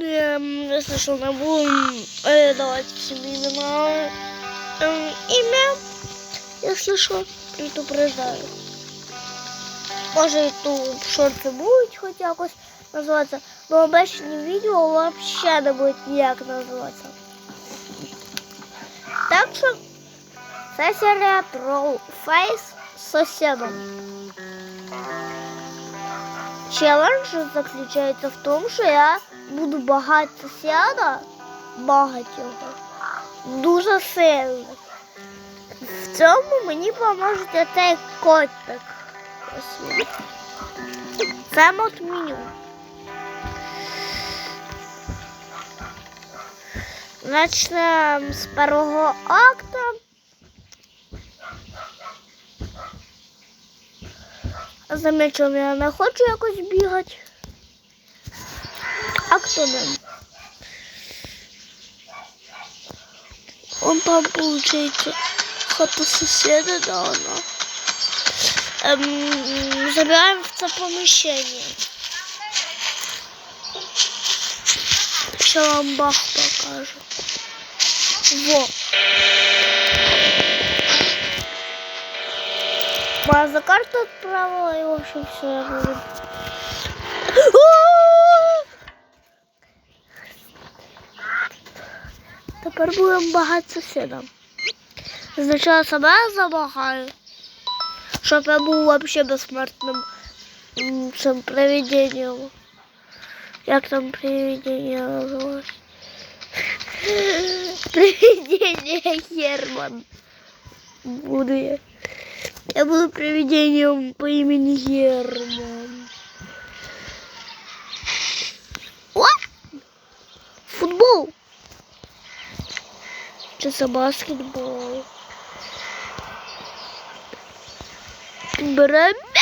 Эм, Если что, мы будем э, давать всем имена, эм, имя, если что, предупреждаю. Може тут шорти будуть хоч якось називатися, але обичні відео вообще не будуть ніяк називатися. Так що це серія про фейс з сусідом. Челендж заключається в тому, що я буду багати сусіда, багать його, дуже сильно. В цьому мені поможе цей котик. Ось. Це мод меню. Начнемо з першого акта. Замічу, я не хочу якось бігати. Акт один. Он там получается хата соседа, да, она. Эм, забираем в помещение. Сейчас вам бах покажу. Во. Моя за карту отправила, и в общем все, я буду. Тепер будемо багати сусідам. Спочатку себе забагаю, щоб я був вообще безсмертним цим привиденням. Як там привидение називалось? Привидение Герман. Буду я. Я буду привидением по имени Герман. О! Футбол! Чи це баскетбол? Бере м'яч!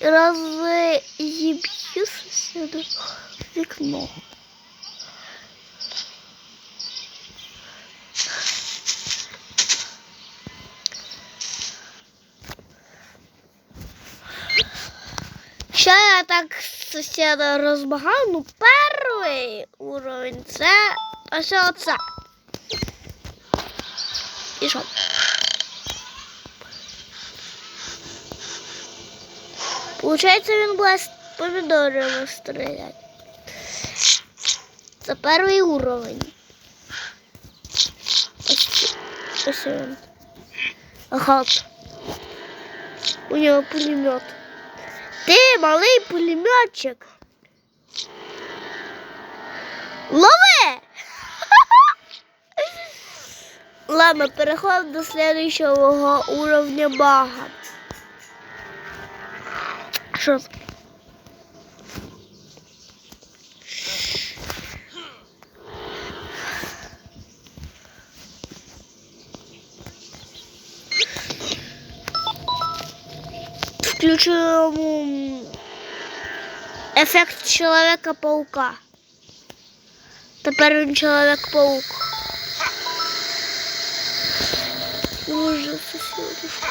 Разъебью соседа в вікно. Так сусіда розбагав, ну перший уровень це ось оце. І що? Получається, він буде з помідорами стріляти. Це перший уровень. Ось він. Ага. У нього пулемет. Ти малий пулеметчик. Лови! Ладно, переходимо до следующего уровня бага. Що? це? Включуємо ефект Человека-паука. Тепер він Человек-паук. Боже, сусідушка.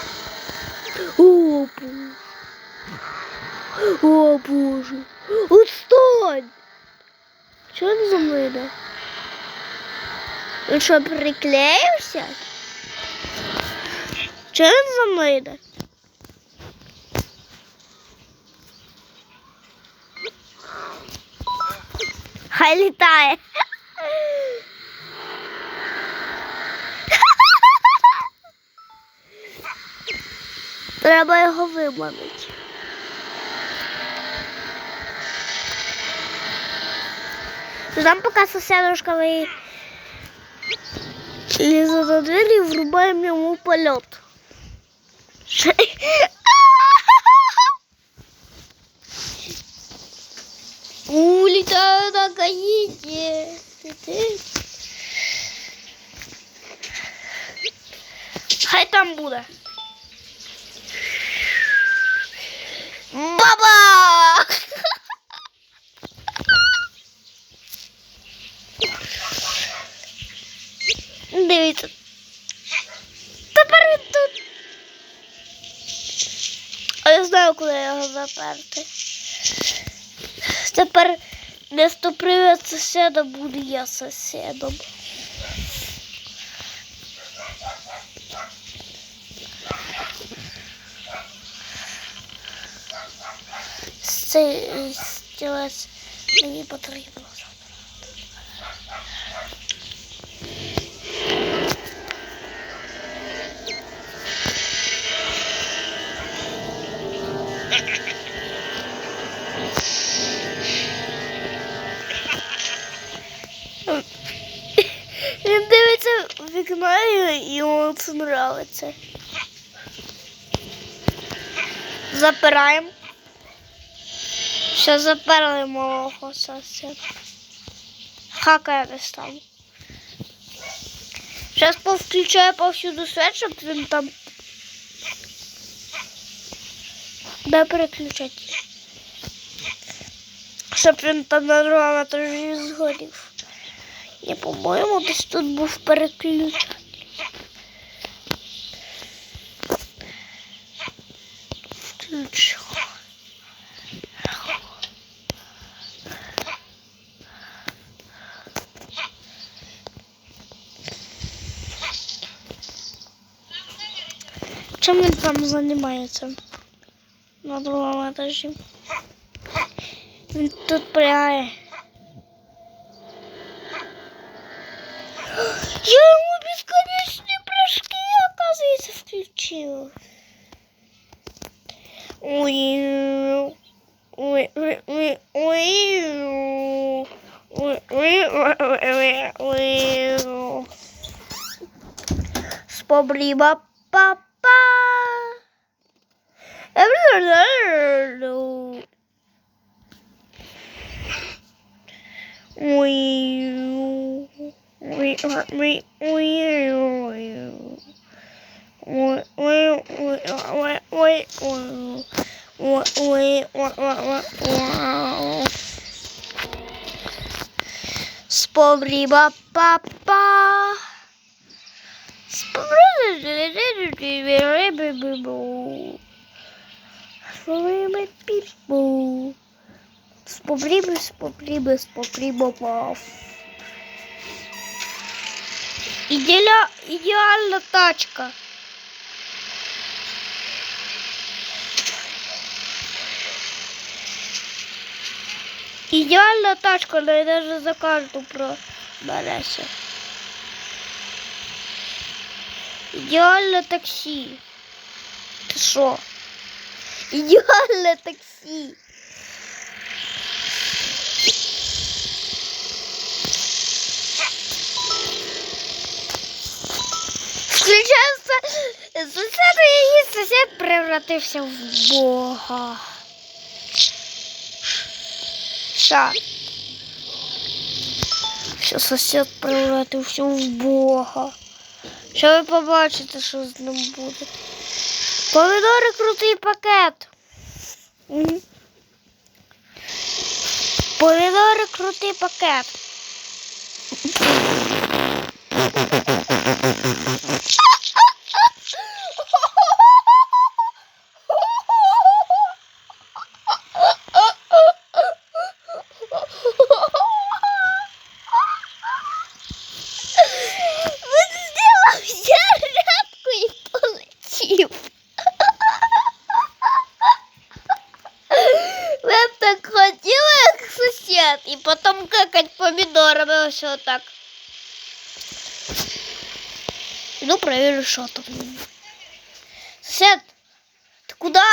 О, боже. О, боже. Отстань! Чого він за мною йде? Він що, приклеївся? Чого він за мною йде? Хай літає. Треба його виманити. Ждем, пока соседушка вы лезет за дверь и врубаем ему полет. Это на гаїді. Хай там буде. Баба! Дивіться. Тепер він тут. А я знаю, куди його заперти. Вместо «Привет, соседа» буду я соседом. Сделать мне мені. Thank you. Йому це нравиться. Запираємо. Ще заперли малого сусіда. Хакає десь там. Зараз повключаю повсюду свет, щоб він там. Де переключати? Щоб він там на другому етажі згорів. Я, по-моєму, десь тут був переключатель. Чим він там займається? На другому етажі. Він тут прягає. Я ему бесконечные прыжки, оказывается, включила. Ой, ой, ой, ой, ой, ой, ой, ой, ой, ой. Spobri ba ba ba. Spobri папа. Спобріби, спобріби, спобріба пап. Іделя... Ідеальна тачка. Ідеальна тачка, але навіть за карту пробереся. Ідеальне таксі. Ти що? Ідеальне таксі. Включається сусід і її сусід превратився в Бога. Ша. Що сусід превратився в Бога. Що ви побачите, що з ним буде? Помідори крутий пакет. Мгм. Помідори крутий пакет. все так. Иду проверю, что там. Сосед, ты куда?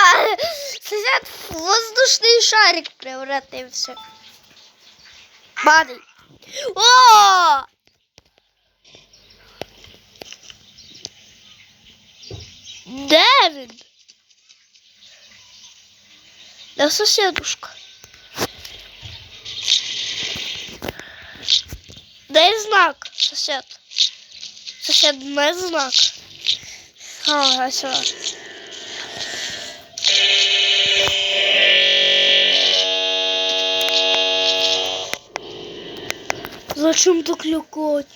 Сосед, воздушный шарик превратился. Падай. О! Дэвид! Да соседушка знак, сосед сосед не знак. А, а все. Зачем так лякать?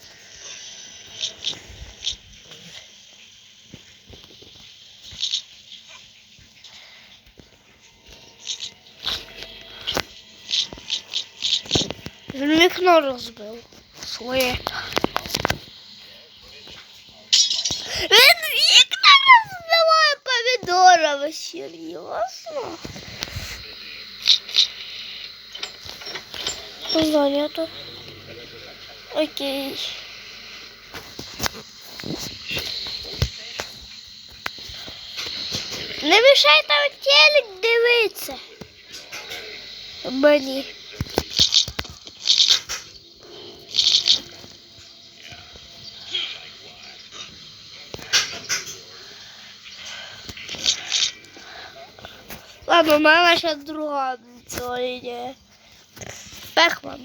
Он окно разбил своє. Він вікна розбиває помідорами, серйозно? Занято. Окей. Не мішай там телек дивитися. Мені. Ладно, у мене ще друга історія. Пехман.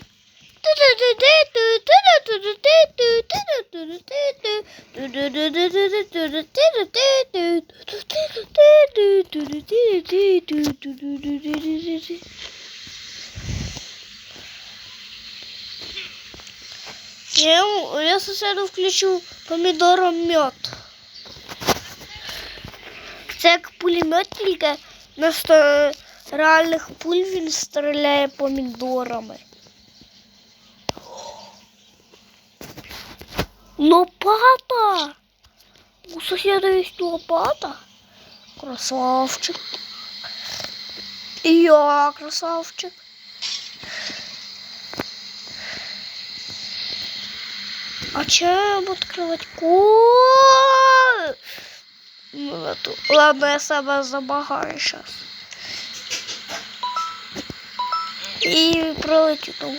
Я, ему- я соседу включу помідором мед. Це як пулемет Тільки вместо реальних пуль він стріляє помідорами. Лопата! У сусіда є лопата. Красавчик. І я красавчик. А чем открывать код? Ну, эту- Ладно, я сама забагаю сейчас. И пролечу там.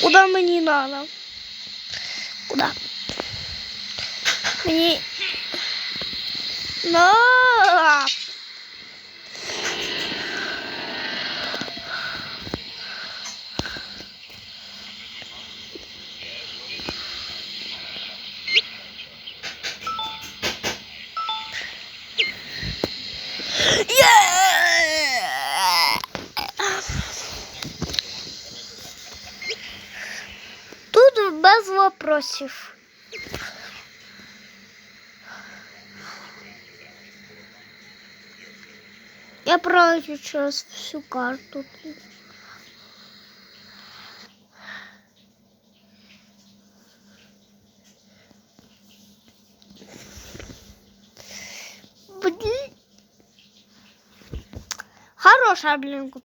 Куда мне надо? Куда? Мне... На! Тут без вопросів. Я пройду через всю карту. Блин. Хорошая, блин,